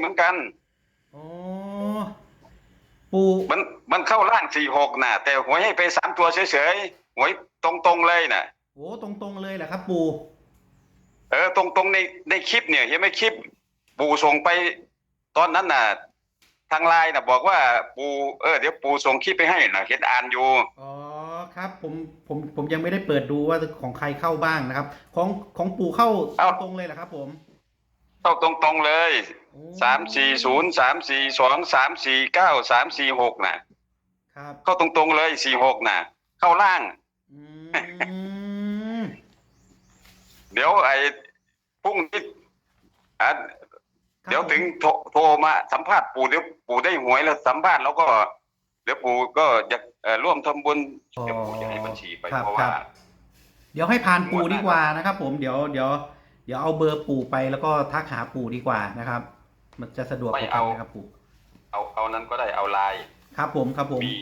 เหมือนกันอ๋อปู่มันมันเข้าร่างสี่หกน่ะ แต่หวยให้ไปสามตัวเฉยๆหวยตรงๆเลยน่ะ โอ้ตรงๆเลยเหรอครับ ปู่เออตรงๆในในคลิปเนี่ยเห็นไหมคลิป ปู่ส่งไปตอนนั้นน่ะ ทางไลน์น่ะ บอกว่าปู่เออเดี๋ยวปู่ส่งคลิปไปให้น่ะเห็นอ่านอยู่อ๋อครับ ผมผมผมยังไม่ได้เปิดดูว่าของใครเข้าบ้างนะครับ ของของปู่เข้าเอ้าตรงๆเลยเหรอครับ ผม เข้าตรงๆเลยโอ้ สามสี่ศูนย์สามสี่สองสามสี่เก้าสามสี่หกน่ะครับ เข้าตรงๆเลยสี่หกน่ะ เข้าล่าง อืมเดี๋ยวไอ้พรุ่งนี้อะครับเดี๋ยวถึงโทรโทรมาสัมภาษณ์ปู่เดี๋ยวปู่ได้หวยแล้วสัมภาษณ์แล้วก็ เดี๋ยวปู่ก็จะเอ่อร่วมทำบุญเดี๋ยวปู่จะให้บัญชีไปครับเพราะคว่ารับ เดี๋ยวให้ผ่านปู่ดีกว่านะครับ ผมเดี๋ยวเดี๋ยวเดี๋ยวเอาเบอร์ปู่ไปแล้วก็ทักหาปู่ดีกว่านะครับ มันจะสะดวกกว่ากันนะครับปู่เอาเอานั้นก็ได้เอาไลน์ครับผมครับผม มี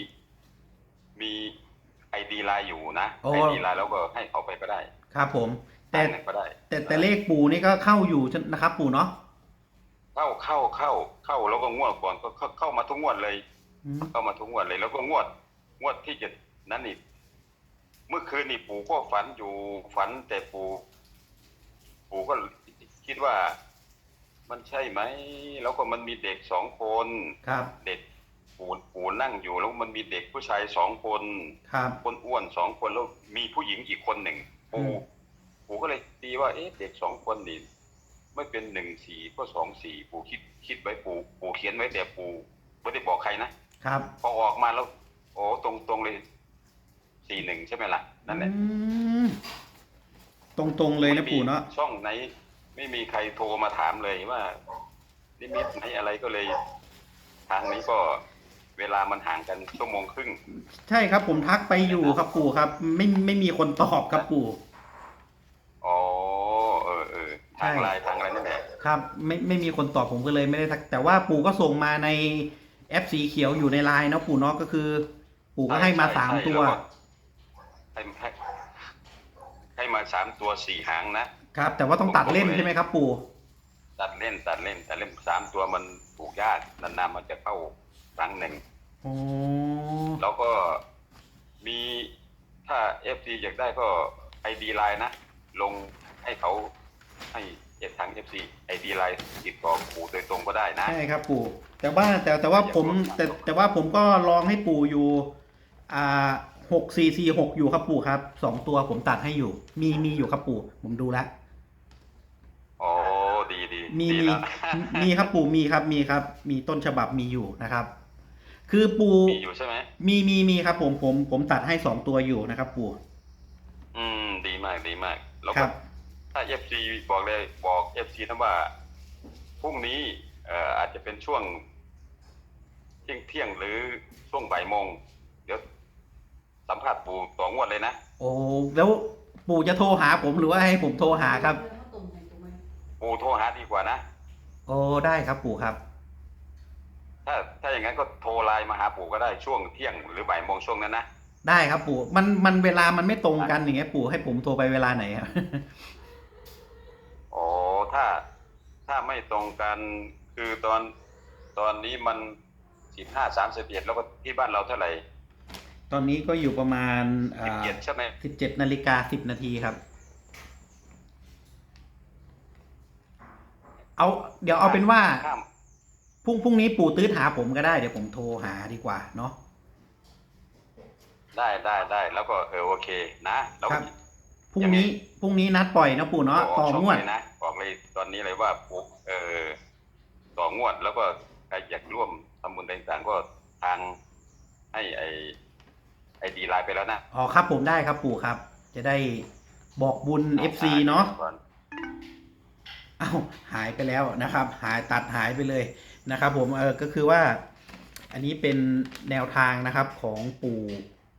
มีไอดีไลน์อยู่นะโอ้ ไอดีไลน์แล้วก็ให้เขาไปก็ได้ครับผม แต่ทางไหนก็ได้แต่แต่เลขปู่นี่ก็เข้าอยู่นะครับ ปู่เนาะเข้าเข้าเข้าเข้าแล้วก็งวดก่อนก็เข้าเข้ามาทุกงวดเลย อืมเข้ามาทุกงวดเลย แล้วก็งวด งวดที่จะนั้นนี่เมื่อคืนนี่ปู่ก็ฝันอยู่ฝันแต่ปู่ปู่ก็คิดว่า มันใช่ไหม แล้วก็มันมีเด็กสองคน ครับ เด็กปู่ปู่นั่งอยู่แล้วมันมีเด็กผู้ชายสองคน ครับ คนอ้วนสองคนแล้วมีผู้หญิงอีกคนหนึ่งอืปู่มปู่ก็เลยตีว่าเอ๊ะเด็กสองคนนี่ไม่เป็นหนึ่งสี่ก็สองสี่ปู่คิดคิดไว้ปู่ปู่เขียนไว้แต่ปู่ไม่ได้บอกใครนะ ครับพอออกมาแล้ว โอ้ตรงตรงเลยสี่หนึ่งใช่ไหมล่ะนั่นแหละอืมตรงๆเลยนะปู่เนาะ ช่องไหน ไม่มีใครโทรมาถามเลยว่านิมิตไหนอะไรก็เลย ทางนี้ก็เวลามันห่างกันชั่วโมงครึ่ง ใช่ครับ ผมทักไปอยู่ครับปู่ครับ ไม่ไม่มีคนตอบครับปู่อ๋อเออเออทางใช่ไลน์ทางอะไรนั่นแหละครับ ไม่ไม่มีคนตอบผมก็เลยไม่ได้ทัก แต่ว่าปู่ก็ส่งมาในแอปสีเขียวอยู่ในไลน์เนาะปู่เนาะก็คือ ปู่ก็ให้มาสามตัวให้ให้ให้มาสามตัวสี่หางนะ ครับ แต่ว่าต้องตัดเล่นใช่ไหมครับ ปู่ ตัดเล่นตัดเล่นตัดเล่นสามตัวมันถูกยากนานๆมันจะเข้าครั้งหนึ่งโอ้แล้วก็มีถ้าเอฟซีอยากได้ก็ไอดีไลน์นะ ลงให้เขาให้เอทางเอฟซีไอดีไลน์ติดต่อปู่โดยตรงก็ได้นะ ใช่ครับปู่ แต่ว่าแต่แต่ว่าผมแต่แต่ว่าผมก็ลองให้ปู่อยู่ อ่าหกสี่สี่หกอยู่ครับปู่ครับสองตัวผมตัดให้อยู่ มีมีอยู่ครับปู่ ผมดูแล้วอ๋อ ดีดีมีดีมีแล้ว มีครับปู่มีครับมีครับ มีต้นฉบับมีอยู่นะครับ คือปู่มีอยู่ใช่ไหมมีมีมีครับ ผมผมผมตัดให้สองตัวอยู่นะครับ ปู่ อืม ดีมากดีมาก แล้วคก็รับ ถ้าเอฟซีบอกเลยบอกเอฟซีนะว่าพรุ่งนี้เอ่ออาจจะเป็นช่วงเที่ยงเที่ยงหรือช่วงบ่ายโมงเดี๋ยวสัมภาษณ์ปู่ต่องวดเลยนะ โอ้แล้วปู่จะโทรหาผมหรือว่าให้ผมโทรหาครับ ปู่โทรหาดีกว่านะ โอ้ได้ครับปู่ครับ ถ้าถ้าอย่างนั้นก็โทรไลน์มาหาปู่ก็ได้ช่วงเที่ยงหรือบ่ายโมงช่วงนั้นนะ ได้ครับปู่มันมันเวลามันไม่ตรงกันอย่างเงี้ยปู่ให้ผมโทรไปเวลาไหนครับ อ๋อถ้าถ้าไม่ตรงกันคือตอนตอนนี้มันสิบห้าสามสิบเอ็ดแล้วก็ที่บ้านเราเท่าไหร่ตอนนี้ก็อยู่ประมาณสิบเจ็ดใช่ไหมสิบเจ็ดนาฬิกาสิบนาทีครับ เอา เดี๋ยวเอาเป็นว่าข้ามพรุ่งพรุ่งนี้ปู่ตื้อหาผมก็ได้เดี๋ยวผมโทรหาดีกว่าเนาะ ได้ได้ได้แล้วก็เออโอเคนะแล้วครับ พรุ่งนี้พรุ่งนี้นัดปล่อยนะปู่เนาะก็อต่ออกช่องงวด เลยนะบอกเลยตอนนี้เลยว่าปุ๊บเออต่องวดแล้วก็ใครอยากร่วมทำบุญต่างๆก็ทางให้ไอไอดีไลน์ไปแล้วนะอ๋อครับผมได้ครับปู่ครับ จะได้บอกบุญ FC เนาะก่อ อ้าวหายไปแล้วนะครับ หายตัดหายไปเลยนะครับ ผมเออก็คือว่า อันนี้เป็นแนวทางนะครับของปู่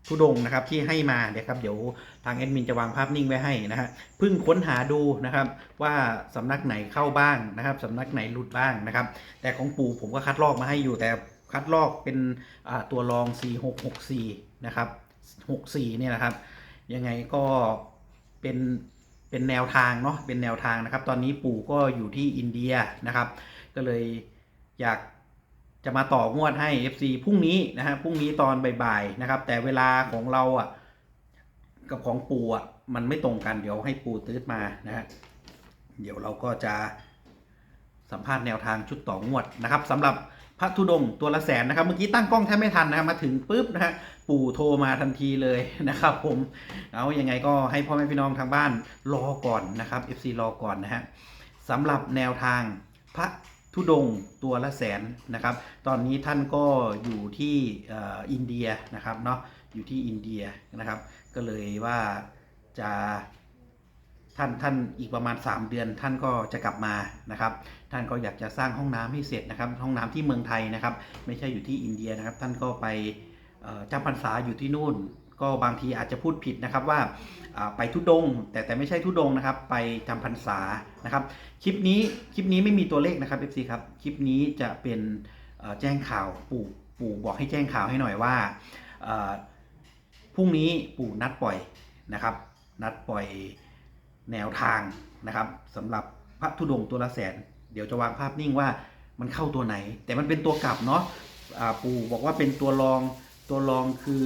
ทุดงนะครับที่ให้มาเดี๋ยวครับเดี๋ยวทางแอดมินจะวางภาพนิ่งไว้ให้นะฮะเพิ่งค้นหาดูนะครับ ว่าสำนักไหนเข้าบ้างนะครับสำนักไหนหลุดบ้างนะครับ แต่ของปู่ผมก็คัดลอกมาให้อยู่แต่คัดลอกเป็นตัวรอง 4664 นะครับ 64 เนี่ยนะครับ ยังไงก็เป็น เป็นแนวทางเนาะเป็นแนวทางนะครับ ตอนนี้ปู่ก็อยู่ที่อินเดียนะครับ ก็เลยอยากจะมาต่องวดให้ FC พรุ่งนี้นะฮะพรุ่งนี้ตอนบ่ายๆนะครับ แต่เวลาของเราอะกับของปู่อะมันไม่ตรงกันเดี๋ยวให้ปู่ตืดมานะฮะเดี๋ยวเราก็จะสัมภาษณ์แนวทางชุดต่องวดนะครับสำหรับ ระธุดงค์ตัวละแสนนะครับ เมื่อกี้ตั้งกล้องแทบไม่ทันนะครับมาถึงปุ๊บนะฮะปู่โทรมาทันทีเลยนะครับผมเอายังไงก็ให้พ่อแม่พี่น้องทางบ้านรอก่อนนะครับ FC รอก่อนนะฮะสำหรับแนวทางพระธุดงค์ตัวละแสนนะครับ ตอนนี้ท่านก็อยู่ที่ออินเดียนะครับเนาะอยู่ที่อินเดียนะครับ ก็เลยว่าจะ ท่านท่านอีกประมาณ 3 เดือนท่านก็จะกลับมานะครับ ท่านก็อยากจะสร้างห้องน้ำให้เสร็จนะครับ ห้องน้ำที่เมืองไทยนะครับ ไม่ใช่อยู่ที่อินเดียนะครับ ท่านก็ไปจำพรรษาอยู่ที่นู่น ก็บางทีอาจจะพูดผิดนะครับว่าไปทุดง แต่แต่ไม่ใช่ทุดงนะครับ ไปจำพรรษานะครับคลิปนี้คลิปนี้ไม่มีตัวเลขนะครับ FC ครับคลิปนี้จะเป็นแจ้งข่าวปู่ปู่บอกให้แจ้งข่าวให้หน่อยว่าพรุ่งนี้ปู่นัดปล่อยนะครับ นัดปล่อย แนวทางนะครับสำหรับพระธุดงตัวละแสน เดี๋ยวจะวางภาพนิ่งว่ามันเข้าตัวไหน แต่มันเป็นตัวกลับเนาะปู่บอกว่าเป็นตัวรองตัวรองคือ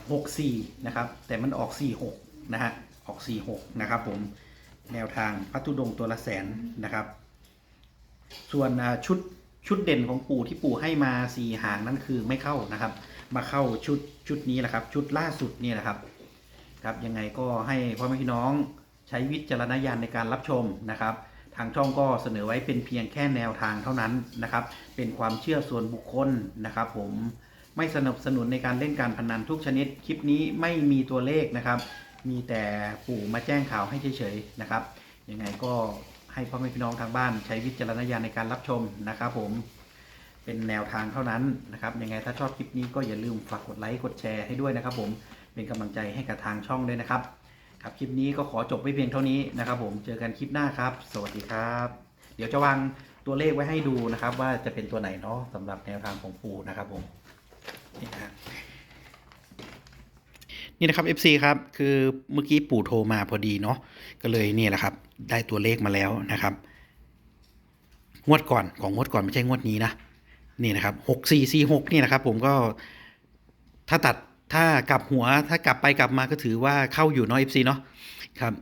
64 นะครับ แต่มันออก 46 นะฮะออก 46 นะครับผมแนวทางพัทุดงตัวละแสนนะครับ ส่วนชุดชุดเด่นของปู่ที่ปู่ให้มาสี่หางนั่นคือไม่เข้านะครับ มาเข้าชุดชุดนี้แหละครับ ชุดล่าสุดนี่แหละครับ ครับยังไงก็ให้พ่อแม่พี่น้องใช้วิจารณญาณในการรับชมนะครับ ทางช่องก็เสนอไว้เป็นเพียงแค่แนวทางเท่านั้นนะครับ เป็นความเชื่อส่วนบุคคลนะครับ ผมไม่สนับสนุนในการเล่นการพนันทุกชนิด คลิปนี้ไม่มีตัวเลขนะครับ มีแต่ปู่มาแจ้งข่าวให้เฉยๆนะครับ ยังไงก็ให้พ่อแม่พี่น้องทางบ้านใช้วิจารณญาณในการรับชมนะครับ ผม เป็นแนวทางเท่านั้นนะครับ ยังไงถ้าชอบคลิปนี้ก็อย่าลืมฝากกดไลค์กดแชร์ให้ด้วยนะครับ ผม เป็นกำลังใจให้กับทางช่องด้วยนะครับ ครับคลิปนี้ก็ขอจบไว้เพียงเท่านี้นะครับ ผมเจอกันคลิปหน้าครับ สวัสดีครับ เดี๋ยวจะวางตัวเลขไว้ให้ดูนะครับ ว่าจะเป็นตัวไหนเนาะสำหรับแนวทางของปู่นะครับผมนี่นะนี่นะครับ FC ครับคือเมื่อกี้ปู่โทรมาพอดีเนาะก็เลยนี่แหละครับ ได้ตัวเลขมาแล้วนะครับงวดก่อนของงวดก่อนไม่ใช่งวดนี้นะนี่นะครับหกสี่สี่หกนี่นะครับ ผมก็ถ้าตัด ถ้ากลับหัวถ้ากลับไปกลับมาก็ถือว่าเข้าอยู่เนาะ FC เนาะครับ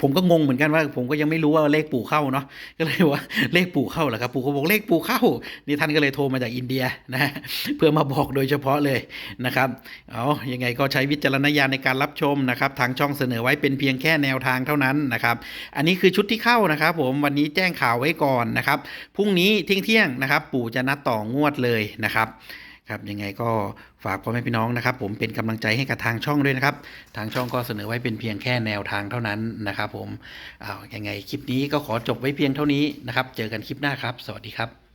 ผมก็งงเหมือนกันว่า ผมก็ยังไม่รู้ว่าเลขปู่เข้าเนาะก็เลยว่าเลขปู่เข้าเหรอครับปู่ก็บอกเลขปู่เข้านี่ท่านก็เลยโทรมาจากอินเดียนะเพื่อมาบอกโดยเฉพาะเลยนะครับเอายังไงก็ใช้วิจารณญาณในการรับชมนะครับ ทางช่องเสนอไว้เป็นเพียงแค่แนวทางเท่านั้นนะครับ อันนี้คือชุดที่เข้านะครับ ผมวันนี้แจ้งข่าวไว้ก่อนนะครับพรุ่งนี้เที่ยงเที่ยงๆนะครับ ปู่จะนัดต่องวดเลยนะครับ ครับยังไงก็ฝากพ่อแม่พี่น้องนะครับ ผมเป็นกำลังใจให้กับทางช่องด้วยนะครับ ทางช่องก็เสนอไว้เป็นเพียงแค่แนวทางเท่านั้นนะครับ ผมอ้าวยังไงคลิปนี้ก็ขอจบไว้เพียงเท่านี้นะครับ เจอกันคลิปหน้าครับ สวัสดีครับ